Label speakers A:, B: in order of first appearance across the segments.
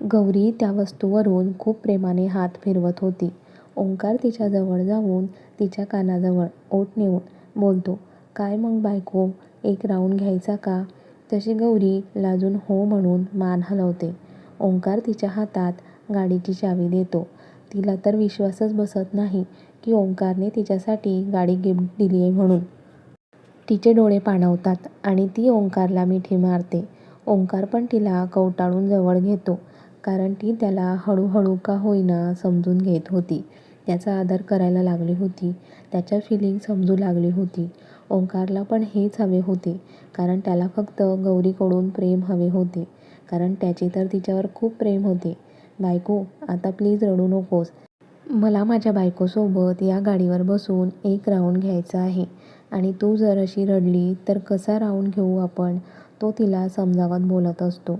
A: गौरी त्या वस्तूवरून खूप प्रेमाने हात फिरवत होती. ओंकार तिच्याजवळ जाऊन तिच्या कानाजवळ ओठ नेऊन बोलतो, काय मग बायको, एक राऊंड घ्यायचा का? तशी गौरी लाजून हो म्हणून मान हलवते. ओंकार तिच्या हातात गाडीची चावी देतो. तिला तर विश्वासच बसत नाही की ओंकारने तिच्यासाठी गाडी गिफ्ट दिलीये म्हणून. तिचे डोळे पाणावतात आणि ती ओंकारला मिठी मारते. ओंकार पण तिला कवटाळून जवळ घेतो. कारण ती त्याला हळूहळू का होईना समजून घेत होती. त्याचा आदर करायला लागली होती. त्याच्या फिलिंग समजू लागली होती. ओंकारला पण हेच हवे होते. कारण त्याला फक्त गौरीकडून प्रेम हवे होते. कारण त्याचे तर तिच्यावर खूप प्रेम होते. बायको, आता प्लीज रडू नकोस. मला माझ्या बायकोसोबत या गाडीवर बसून एक राऊंड घ्यायचा आहे. आणि तू जर अशी रडली तर कसा राऊंड घेऊ आपण? तो तिला समजावत बोलत असतो.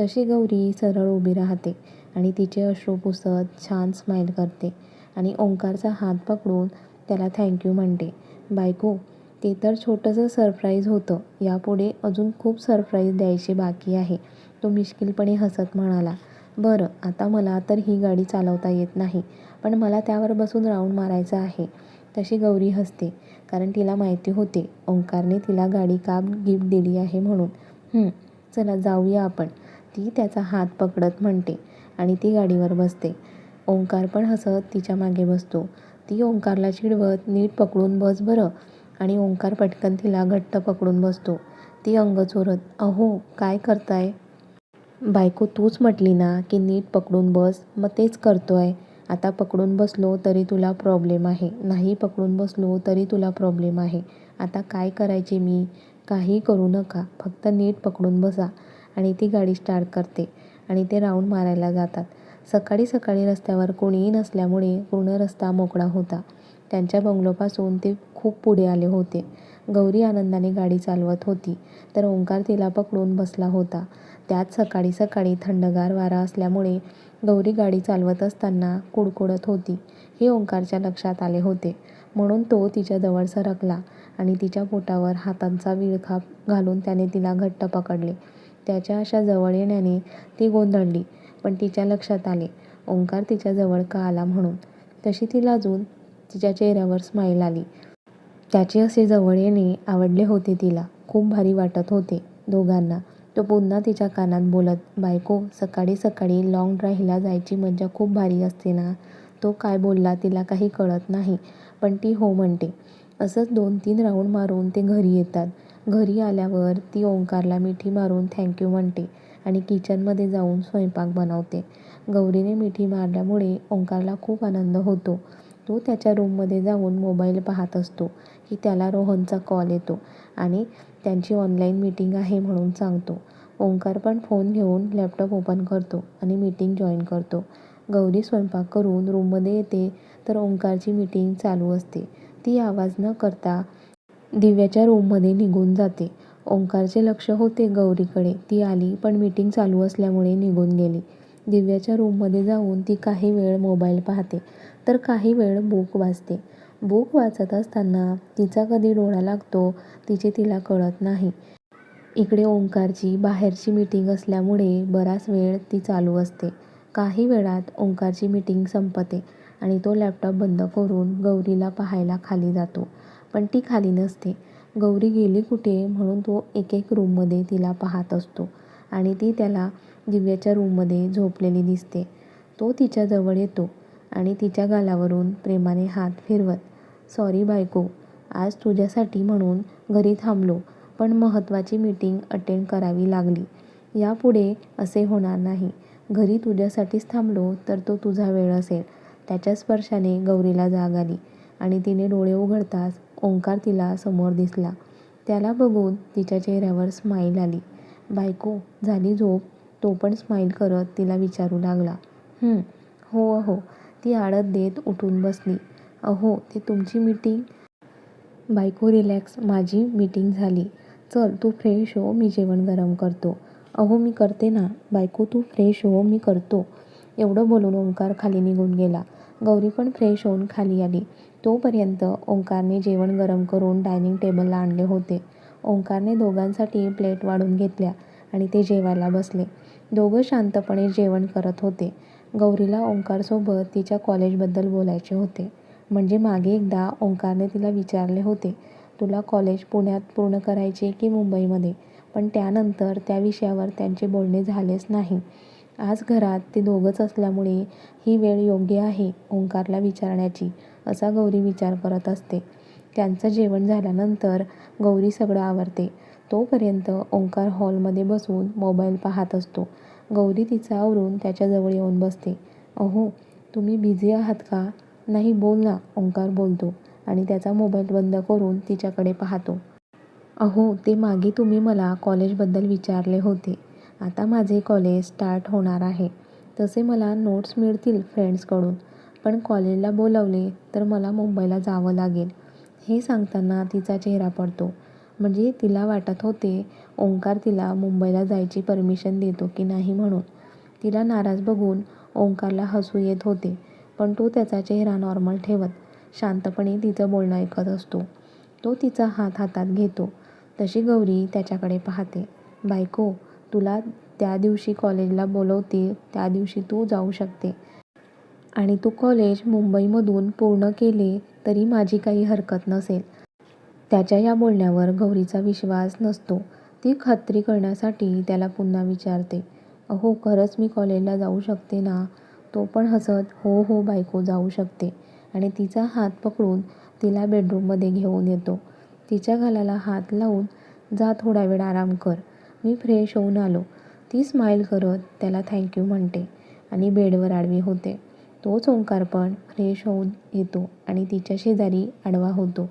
A: तशी गौरी सरळ उभी राहते आणि तिचे अश्रू पुसत छान स्माईल करते आणि ओंकारचा हात पकडून त्याला थँक्यू म्हणते. बायको, ते तर छोटंसं सरप्राईज होतं. यापुढे अजून खूप सरप्राईज द्यायची बाकी आहे. तो मिश्किलपणे हसत म्हणाला. बरं, आता मला तर ही गाडी चालवता येत नाही. पण मला त्यावर बसून राऊंड मारायचा आहे. तशी गौरी हसते. कारण तिला माहिती होते ओंकारने तिला गाडी का गिफ्ट दिली आहे म्हणून. चला जाऊया आपण, ती त्याचा हात पकडत म्हणते आणि ती गाडीवर बसते. ओंकार पण हसत तिच्यामागे बसतो. ती ओंकारला चिडवत नीट पकडून बस बरं आणि ओंकार पटकन तिला घट्ट पकडून बसतो. ती अंग चोरत, अहो, काय करताय? बायको तूच म्हटली ना की नीट पकडून बस, मग तेच करतोय. आता पकडून बसलो तरी तुला प्रॉब्लेम आहे. नाही पकडून बसलो तरी तुला प्रॉब्लेम आहे. आता काय करायचे मी? काही करू नका. फक्त नीट पकडून बसा. आणि ती गाडी स्टार्ट करते आणि ते राऊंड मारायला जातात. सकाळी सकाळी रस्त्यावर कोणीही नसल्यामुळे पूर्ण रस्ता मोकळा होता. त्यांच्या बंगलोपासून ते खूप पुढे आले होते. गौरी आनंदाने गाडी चालवत होती तर ओंकार तिला पकडून बसला होता. त्यात सकाळी सकाळी थंडगार वारा असल्यामुळे गौरी गाडी चालवत असताना कुडकुडत होती हे ओंकारच्या लक्षात आले होते. म्हणून तो तिच्याजवळ सरकला आणि तिच्या पोटावर हातांचा विळखा घालून त्याने तिला घट्ट पकडले. त्याच्या अशा जवळ येण्याने ती गोंधळली. पण तिच्या लक्षात आले ओंकार तिच्याजवळ का आला म्हणून. तशी ती लाजून तिच्या चेहऱ्यावर स्माईल आली. त्याचे असे जवळ येणे आवडले होते तिला. खूप भारी वाटत होते दोघांना. तो पुन्हा तिच्या कानात बोलत, बायको, सकाळी सकाळी लाँग ड्राईव्हला जायची मज्जा खूप भारी असते ना? तो काय बोलला तिला काही कळत नाही. पण ती हो म्हणते. असंच दोन तीन राऊंड मारून ते घरी येतात. घरी आल्यावर ती ओंकारला मिठी मारून थँक्यू म्हणते आणि किचनमध्ये जाऊन स्वयंपाक बनवते. गौरीने मिठी मारल्यामुळे ओंकारला खूप आनंद होतो. तो त्याच्या रूममध्ये जाऊन मोबाईल पाहत असतो की त्याला रोहनचा कॉल येतो आणि त्यांची ऑनलाईन मीटिंग आहे म्हणून सांगतो. ओंकार पण फोन घेऊन लॅपटॉप ओपन करतो आणि मीटिंग जॉईन करतो. गौरी स्वयंपाक करून रूममध्ये येते तर ओंकारची मीटिंग चालू असते. ती आवाज न करता दिव्याच्या रूममध्ये निघून जाते. ओंकारचे लक्ष होते गौरीकडे. ती आली पण मीटिंग चालू असल्यामुळे निघून गेली. दिव्याच्या रूममध्ये जाऊन ती काही वेळ मोबाईल पाहते तर काही वेळ बुक वाचते. बुक वाचत असताना तिचा कधी डोळा लागतो तिचे तिला कळत नाही. इकडे ओंकारची बाहेरची मीटिंग असल्यामुळे बराच वेळ ती चालू असते. काही वेळात ओंकारची मीटिंग संपते आणि तो लॅपटॉप बंद करून गौरीला पाहायला खाली जातो. पण ती खाली नसते. गौरी गेली कुठे म्हणून तो एक एक रूममध्ये तिला पाहत असतो आणि ती त्याला दिव्याच्या रूममध्ये झोपलेली दिसते. तो तिच्याजवळ येतो आणि तिच्या गालावरून प्रेमाने हात फिरवत, सॉरी बायको, आज तुझ्यासाठी म्हणून घरी थांबलो पण महत्त्वाची मीटिंग अटेंड करावी लागली. यापुढे असे होणार नाही. घरी तुझ्यासाठीच थांबलो तर तो तुझा वेळ असेल. त्याच्या स्पर्शाने गौरीला जाग आली आणि तिने डोळे उघडताच ओंकार तिला समोर दिसला. त्याला बघून तिच्या चेहऱ्यावर स्माईल आली. बायको, झाली झोप? तो पण स्माईल करत तिला विचारू लागला. हो अहो, ती आळत देत उठून बसली. अहो, ते तुमची मीटिंग? बायको रिलॅक्स, माझी मीटिंग झाली. चल तू फ्रेश हो मी जेवण गरम करतो. अहो मी करते ना. बायको तू फ्रेश हो मी करतो. एवढं बोलून ओंकार खाली निघून गेला. गौरी पण फ्रेश होऊन खाली आली. तोपर्यंत ओंकारने जेवण गरम करून डायनिंग टेबलला आणले होते. ओंकारने दोघांसाठी प्लेट वाढून घेतल्या आणि ते जेवायला बसले. दोघं शांतपणे जेवण करत होते. गौरीला ओंकारसोबत तिच्या कॉलेजबद्दल बोलायचे होते. म्हणजे मागे एकदा ओंकारने तिला विचारले होते तुला कॉलेज पुण्यात पूर्ण करायचे की मुंबईमध्ये? पण त्यानंतर त्या विषयावर त्यांचे बोलणे झालेच नाही. आज घरात ते दोघंच असल्यामुळे ही वेळ योग्य आहे ओंकारला विचारण्याची. असा गौरी विचार करत असते. त्यांचं जेवण झाल्यानंतर गौरी सगळं आवरते. तोपर्यंत ओंकार हॉलमध्ये बसून मोबाईल पाहत असतो. गौरी तिचा आवरून त्याच्याजवळ येऊन बसते. अहो तुम्ही बिझी आहात का? नाही बोल ना ओंकार बोलतो आणि त्याचा मोबाईल बंद करून तिच्याकडे पाहतो. अहो ते मागे तुम्ही मला कॉलेजबद्दल विचारले होते. आता माझे कॉलेज स्टार्ट होणार आहे. तसे मला नोट्स मिळतील फ्रेंड्सकडून. पण कॉलेजला बोलावले तर मला मुंबईला जावं लागेल. हे सांगताना तिचा चेहरा पडतो. म्हणजे तिला वाटत होते ओंकार तिला मुंबईला जायची परमिशन देतो की नाही म्हणून. तिला नाराज बघून ओंकारला हसू येत होते पण तो त्याचा चेहरा नॉर्मल ठेवत शांतपणे तिचं बोलणं ऐकत असतो. तो तिचा हात हातात घेतो. तशी गौरी त्याच्याकडे पाहते. बायको तुला त्या दिवशी कॉलेजला बोलवतील त्या दिवशी तू जाऊ शकते. आणि तू कॉलेज मुंबईमधून पूर्ण केले तरी माझी काही हरकत नसेल. त्याच्या या बोलण्यावर गौरीचा विश्वास नसतो. ती खात्री करण्यासाठी त्याला पुन्हा विचारते. अहो खरंच मी कॉलेजला जाऊ शकते ना? तो पण हसत हो हो बायको जाऊ शकते. आणि तिचा हात पकडून तिला बेडरूममध्ये घेऊन येतो. तिच्या गालाला हात लावून जा थोडा वेळ आराम कर. मी फ्रेश होऊन आलो. ती स्माईल करत त्याला थँक्यू म्हणते आणि बेडवर आडवी होते. तोच ओंकार पण फ्रेश होऊन येतो आणि तिच्या शेजारी आडवा होतो.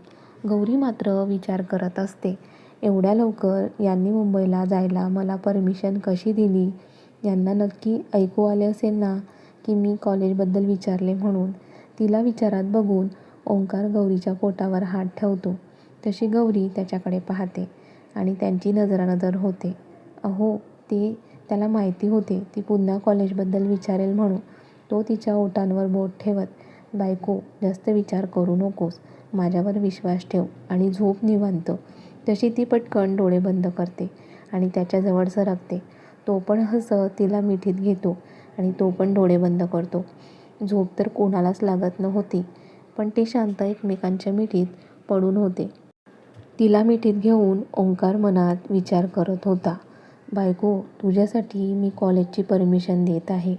A: गौरी मात्र विचार करत असते एवढ्या लवकर यांनी मुंबईला जायला मला परमिशन कशी दिली? यांना नक्की ऐकू आले असेल ना की मी कॉलेजबद्दल विचारले म्हणून तिला विचारात बघून ओंकार गौरीच्या पोटावर हात ठेवतो. तशी गौरी त्याच्याकडे पाहते आणि त्यांची नजरानजर होते. अहो ते त्याला माहिती होते ती पुन्हा कॉलेजबद्दल विचारेल म्हणून. तो तिच्या ओठांवर बोट ठेवत बायको जास्त विचार करू नकोस. माझ्यावर विश्वास ठेव आणि झोप निवांत. तशी ती पटकन डोळे बंद करते आणि त्याच्याजवळ सरकते. तो पण हसं तिला मिठीत घेतो आणि तो पण डोळे बंद करतो. झोप तर कोणालाच लागत नव्हती पण ते शांत एकमेकांच्या मिठीत पडून होते. तिला मिठीत घेऊन ओंकार मनात विचार करत होता बायको तुझ्यासाठी मी कॉलेजची परमिशन देत आहे.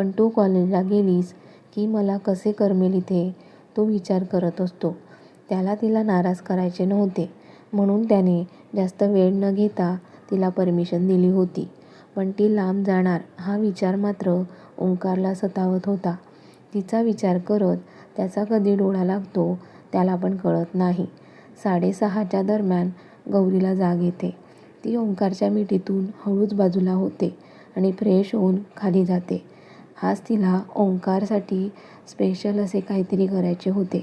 A: पण तू कॉलेजला गेलीस की मला कसे करमेल इथे? तो विचार करत असतो. त्याला तिला नाराज करायचे नव्हते. म्हणून त्याने जास्त वेळ न घेता तिला परमिशन दिली होती. पण ती लांब जाणार हा विचार मात्र ओंकारला सतावत होता. तिचा विचार करत त्याचा कधी डोळा लागतो त्याला पण कळत नाही. साडेसहाच्या दरम्यान गौरीला जाग येते. ती ओंकारच्या मिठीतून हळूच बाजूला होते आणि फ्रेश होऊन खाली जाते. आज तिला ओंकारसाठी स्पेशल असे काहीतरी करायचे होते.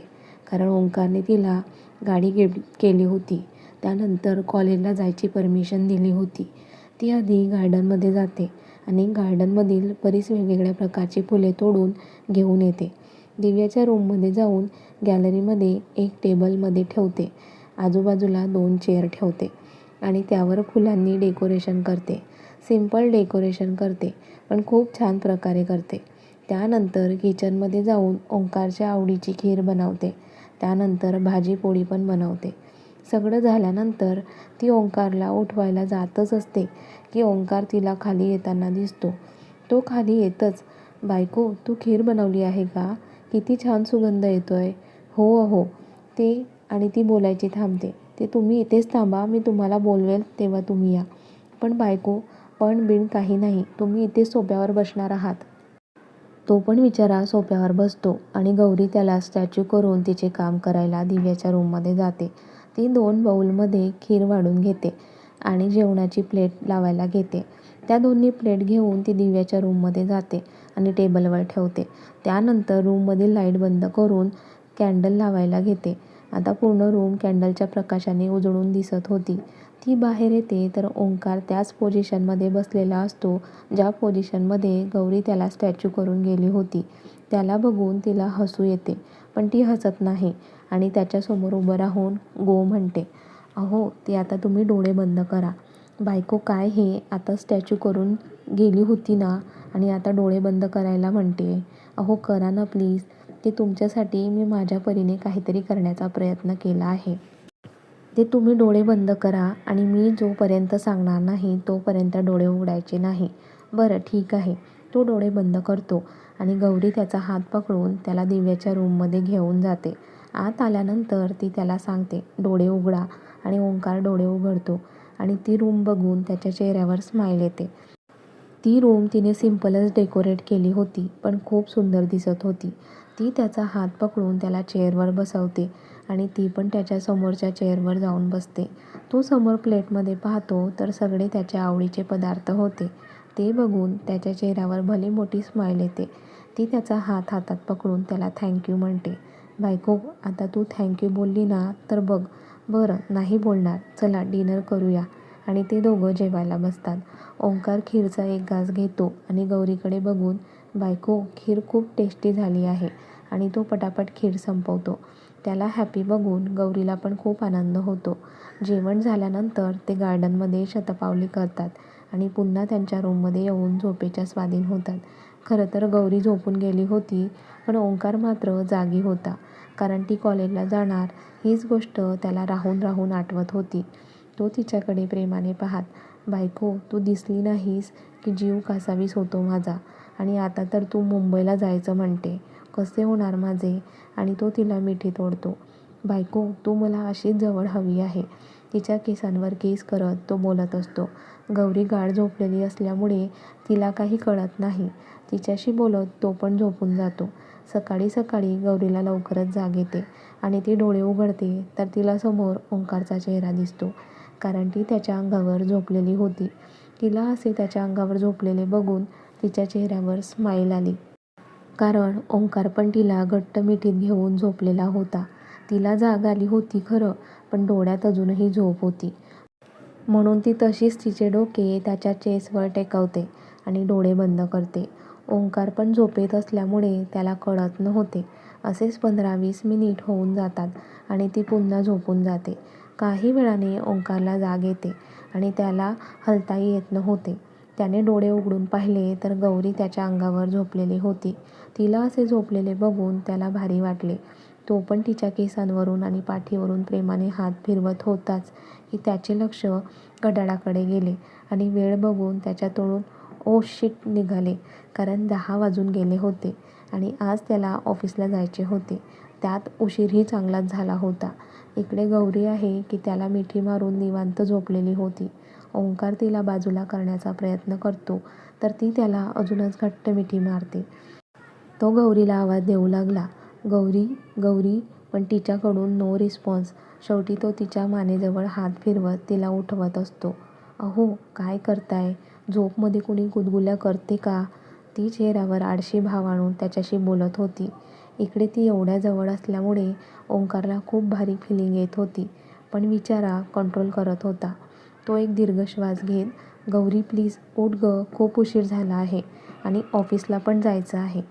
A: कारण ओंकारने तिला गाडी गिफ्ट केली होती. त्यानंतर कॉलेजला जायची परमिशन दिली होती. ती आधी गार्डनमध्ये जाते आणि गार्डनमधील बरीच वेगवेगळ्या प्रकारची फुले तोडून घेऊन येते. दिव्याच्या रूममध्ये जाऊन गॅलरीमध्ये एक टेबलमध्ये ठेवते. आजूबाजूला दोन चेअर ठेवते आणि त्यावर फुलांनी डेकोरेशन करते. सिंपल डेकोरेशन करते पण खूप छान प्रकारे करते. त्यानंतर किचनमध्ये जाऊन ओंकारच्या आवडीची खीर बनवते. त्यानंतर भाजी पोळी पण बनवते. सगळं झाल्यानंतर ती ओंकारला उठवायला जातच असते की ओंकार तिला खाली येताना दिसतो. तो खाली येतच बायको तू खीर बनवली आहे का? किती छान सुगंध येतो आहे हो अहो. ते आणि ती बोलायची थांबते. ते तुम्ही इथेच थांबा मी तुम्हाला बोलवेल तेव्हा तुम्ही या. पण बायको पण बिन काही नाही तुम्ही इथे सोप्यावर बसणार आहात. तो पण विचारा सोप्यावर बसतो आणि गौरी त्याला स्टॅच्यू करून तिचे काम करायला दिव्याच्या रूममध्ये जाते. ती दोन बाऊलमध्ये खीर वाढून घेते आणि जेवणाची प्लेट लावायला घेते. त्या दोन्ही प्लेट घेऊन ती दिव्याच्या रूममध्ये जाते आणि टेबलवर ठेवते. त्यानंतर रूममधील लाइट बंद करून कॅन्डल लावायला घेते. आता पूर्ण रूम कॅन्डलच्या प्रकाशाने उजळून दिसत होती. ती बाहेर येते तर ओंकार त्याच पोझिशनमध्ये बसलेला असतो ज्या पोझिशनमध्ये गौरी त्याला स्टॅच्यू करून गेली होती. त्याला बघून तिला हसू येते पण ती हसत नाही आणि त्याच्यासमोर उभं राहून गो म्हणते अहो ती आता तुम्ही डोळे बंद करा. बायको काय हे? आता स्टॅच्यू करून गेली होती ना आणि आता डोळे बंद करायला म्हणते. अहो करा ना प्लीज. ते तुमच्यासाठी मी माझ्या परीने काहीतरी करण्याचा प्रयत्न केला आहे. ते तुम्ही डोळे बंद करा आणि मी जोपर्यंत सांगणार नाही तोपर्यंत डोळे उघडायचे नाही. बरं ठीक आहे. तो डोळे बंद करतो आणि गौरी त्याचा हात पकडून त्याला दिव्याच्या रूममध्ये घेऊन जाते. आत आल्यानंतर ती त्याला सांगते डोळे उघडा. आणि ओंकार डोळे उघडतो आणि ती रूम बघून त्याच्या चेहऱ्यावर स्माईल येते. ती रूम तिने सिम्पलच डेकोरेट केली होती पण खूप सुंदर दिसत होती. ती त्याचा हात पकडून त्याला चेअरवर बसवते आणि ती पण त्याच्या समोरच्या चेअरवर जाऊन बसते. तो समोर प्लेटमध्ये पाहतो तर सगळे त्याच्या आवडीचे पदार्थ होते. ते बघून त्याच्या चेहऱ्यावर भली मोठी स्माईल येते. ती त्याचा हात हातात पकडून त्याला थँक्यू म्हणते. बायको आता तू थँक्यू बोलली ना तर बघ. बरं नाही बोलणार. चला डिनर करूया. आणि ते दोघं जेवायला बसतात. ओंकार खीरचा एक घास घेतो आणि गौरीकडे बघून बायको खीर खूप टेस्टी झाली आहे. आणि तो पटापट खीर संपवतो. त्याला हॅपी बघून गौरीला पण खूप आनंद होतो. जेवण झाल्यानंतर ते गार्डनमध्ये शतपावली करतात आणि पुन्हा त्यांच्या रूममध्ये येऊन झोपेच्या स्वाधीन होतात. खरं तर गौरी झोपून गेली होती पण ओंकार मात्र जागी होता. कारण ती कॉलेजला जाणार हीच गोष्ट त्याला राहून राहून आठवत होती. तो तिच्याकडे प्रेमाने पाहात बायको तू दिसली नाहीस की जीव कासावीस होतो माझा आणि आता तर तू मुंबईला जायचं म्हणते. कसे होणार माझे? आणि तो तिला मिठी तोडतो. बायको तू मला अशीच जवळ हवी आहे. तिच्या केसांवर केस करत तो बोलत असतो. गौरी गाढ झोपलेली असल्यामुळे तिला काही कळत नाही. तिच्याशी बोलत तो पण झोपून जातो. सकाळी सकाळी गौरीला लवकरच जाग येते आणि ती डोळे उघडते तर तिला समोर ओंकारचा चेहरा दिसतो. कारण ती त्याच्या अंगावर झोपलेली होती. तिला असे त्याच्या अंगावर झोपलेले बघून तिच्या चेहऱ्यावर स्माईल आली. कारण ओंकार पण तिला घट्ट मिठीत घेऊन झोपलेला होता. तिला जाग आली होती खरं पण डोळ्यात अजूनही झोप होती. म्हणून ती तशीच तिचे डोके त्याच्या चेसवर टेकवते आणि डोळे बंद करते. ओंकार पण झोपेत असल्यामुळे त्याला कळत नव्हते. असेच पंधरा वीस मिनिट होऊन जातात आणि ती पुन्हा झोपून जाते. काही वेळाने ओंकारला जाग येते आणि त्याला हलताही येत नव्हते. त्याने डोळे उघडून पाहिले तर गौरी त्याच्या अंगावर झोपलेली होती. तिला असे झोपलेले बघून त्याला भारी वाटले. तो पण तिच्या केसांवरून आणि पाठीवरून प्रेमाने हात फिरवत होताच की त्याचे लक्ष घड्याळाकडे गेले आणि वेळ बघून त्याच्या तोडून ओ शिट निघाले. कारण दहा वाजून गेले होते आणि आज त्याला ऑफिसला जायचे होते. त्यात उशीरही चांगलाच झाला होता. इकडे गौरी आहे की त्याला मिठी मारून निवांत झोपलेली होती. ओंकार तिला बाजूला करण्याचा प्रयत्न करतो तर ती त्याला अजूनच घट्ट मिठी मारते. तो गौरीला आवाज देऊ लागला गौरी गौरी. पण तिच्याकडून नो रिस्पॉन्स शेवटी तो तिच्या मानेजवळ हात फिरवत तिला उठवत असतो. अहो काय करताय? झोपमध्ये कुणी गुदगुल्या करते का? ती चेहऱ्यावर आडशी भाव आणून त्याच्याशी बोलत होती. इकडे ती एवढ्या जवळ असल्यामुळे ओंकारला खूप भारी फिलिंग येत होती पण विचारा कंट्रोल करत होता. तो एक दीर्घ श्वास घेत गौरी प्लीज उठ ग. खूप उशीर झाला आहे आणि ऑफिसला पण जायचं आहे.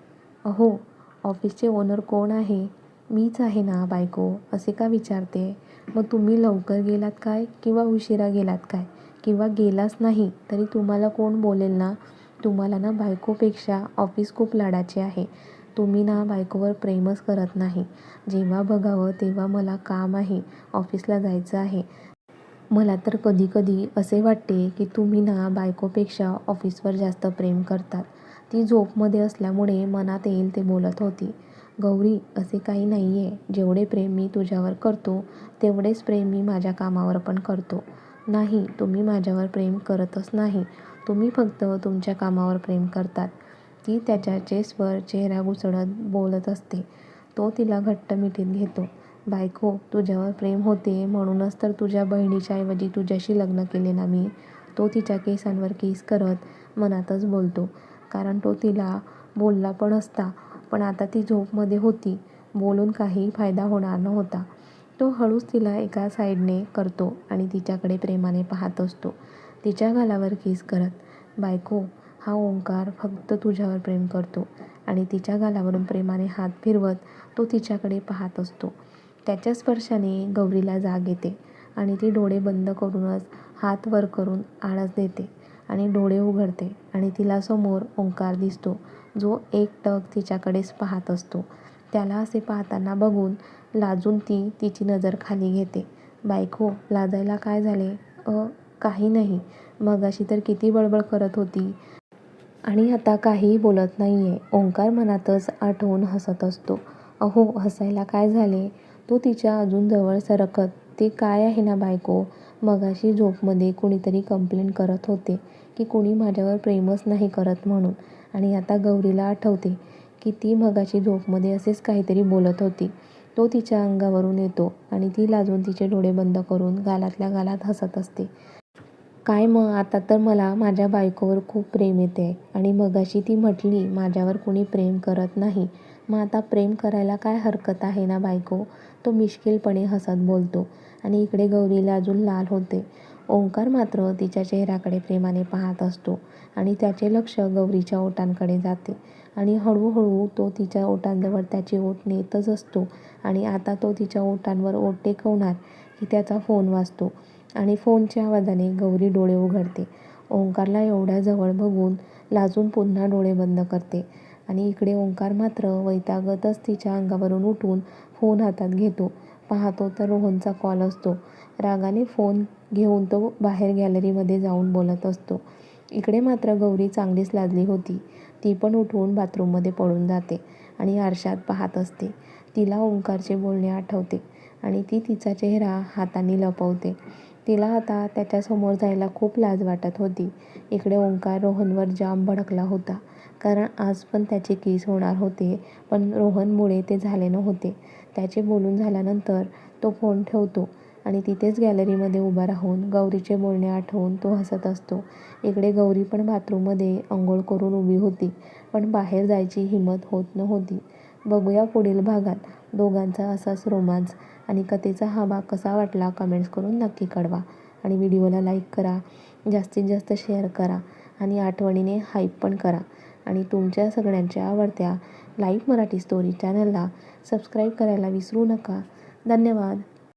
A: अहो ऑफिसचे ओनर कोण आहे? मीच आहे ना बायको. असे का विचारते? मग तुम्ही लवकर गेलात काय? किंवा उशिरा गेलात काय? किंवा गेलाच नाही तरी तुम्हाला कोण बोलेल ना? तुम्हाला ना बायकोपेक्षा ऑफिस खूप लाडाचे आहे. तुम्ही ना बायकोवर प्रेमच करत नाही. जेव्हा बघावं तेव्हा मला काम आहे. ऑफिसला जायचं आहे. मला तर कधी कधी असे वाटते की तुम्ही ना बायकोपेक्षा ऑफिसवर जास्त प्रेम करतात. ती झोपमध्ये असल्यामुळे मनात येईल ते बोलत होती. गौरी असे काही नाही आहे जेवढे प्रेम मी तुझ्यावर करतो तेवढेच प्रेम मी माझ्या कामावर पण करतो. नाही तुम्ही माझ्यावर प्रेम करतच नाही. तुम्ही फक्त तुमच्या कामावर प्रेम करतात. ती त्याच्या चेसवर चेहरा घुसळत बोलत असते. तो तिला घट्ट मिठीत घेतो. बायको तुझ्यावर प्रेम होते म्हणूनच तर तुझ्या बहिणीच्या ऐवजी तुझ्याशी लग्न केले ना मी. तो तिच्या केसांवर केस करत मनातच बोलतो. कारण तो तिला बोलला पण असता पण आता ती झोपमध्ये होती. बोलून काही फायदा होणार नव्हता. तो हळूच तिला एका साईडने करतो आणि तिच्याकडे प्रेमाने पाहत असतो. तिच्या गालावर केस करत बायको हा ओंकार फक्त तुझ्यावर प्रेम करतो. आणि तिच्या गालावरून प्रेमाने हात फिरवत तो तिच्याकडे पाहत असतो. त्याच्या स्पर्शाने गौरीला जाग येते आणि ती डोळे बंद करूनच हात वर करून आळस देते आणि डोळे उघडते आणि तिला समोर ओंकार दिसतो. जो एकटक तिच्याकडेच पाहत असतो. त्याला असे पाहताना बघून लाजून ती तिची नजर खाली घेते. बायको लाजायला काय झाले? अ काही नाही. मगाशी तर किती बडबड करत होती. आणि आता काहीही बोलत नाहीये. ओंकार मनातच आठवून हसत असतो. अहो हसायला काय झाले? तो तिच्या अजून जवळ सरकत ते काय आहे ना बायको? मगाशी झोपमध्ये कुणीतरी कंप्लेंट करत होते की कुणी माझ्यावर प्रेमच नाही करत म्हणून. आणि आता गौरीला आठवते की ती मगाशी झोपमध्ये असेच काहीतरी बोलत होती. तो तिच्या अंगावरून येतो आणि ती लाजून तिचे डोळे बंद करून गालातल्या गालात हसत असते. काय मग आता तर मला माझ्या बायकोवर खूप प्रेम येते आणि मगाशी ती म्हटली माझ्यावर कुणी प्रेम करत नाही. मग आता प्रेम करायला काय हरकत आहे ना बायको? तो मिश्किलपणे हसत बोलतो आणि इकडे गौरीला अजून लाल होते. ओंकार मात्र तिच्या चेहऱ्याकडे प्रेमाने पाहत असतो आणि त्याचे लक्ष गौरीच्या ओटांकडे जाते आणि हळूहळू तो तिच्या ओटांजवळ त्याची ओठ नेतच असतो आणि आता तो तिच्या ओटांवर ओट टेकवणार की त्याचा फोन वाजतो आणि फोनच्या आवाजाने गौरी डोळे उघडते. ओंकारला एवढ्या जवळ बघून लाजून पुन्हा डोळे बंद करते. आणि इकडे ओंकार मात्र वैतागतच तिच्या अंगावरून उठून फोन हातात घेतो. पाहतो तर रोहनचा कॉल असतो. रागाने फोन घेऊन तो बाहेर गॅलरीमध्ये जाऊन बोलत असतो. इकडे मात्र गौरी चांगलीच लाजली होती. ती पण उठून बाथरूममध्ये पळून जाते आणि आरशात पाहत असते. तिला ओंकारचे बोलणे आठवते आणि ती तिचा चेहरा हाताने लपवते. तिला आता त्याच्यासमोर जायला खूप लाज वाटत होती. इकडे ओंकार रोहनवर जाम भडकला होता. कारण आज पण त्याचे केस होणार होते पण रोहनमुळे ते झाले नव्हते. त्याचे बोलून झाल्यानंतर तो फोन ठेवतो आणि तिथेच गॅलरीमध्ये उभा राहून गौरीचे बोलणे आठवून तो हसत असतो. इकडे गौरी पण बाथरूममध्ये आंघोळ करून उभी होती पण बाहेर जायची हिंमत होत नव्हती. बघूया पुढील भागात दोघांचा असाच रोमांस आणि कथेचा हा भाग कसा वाटला कमेंट्स करून नक्की कळवा. आणि व्हिडिओला लाईक करा जास्तीत जास्त शेअर करा आणि आठवणीने हाईप पण करा. आणि तुमच्या सगळ्यांच्या आवडत्या लाईव्ह मराठी स्टोरी चॅनलला सबस्क्राईब करायला विसरू नका. धन्यवाद.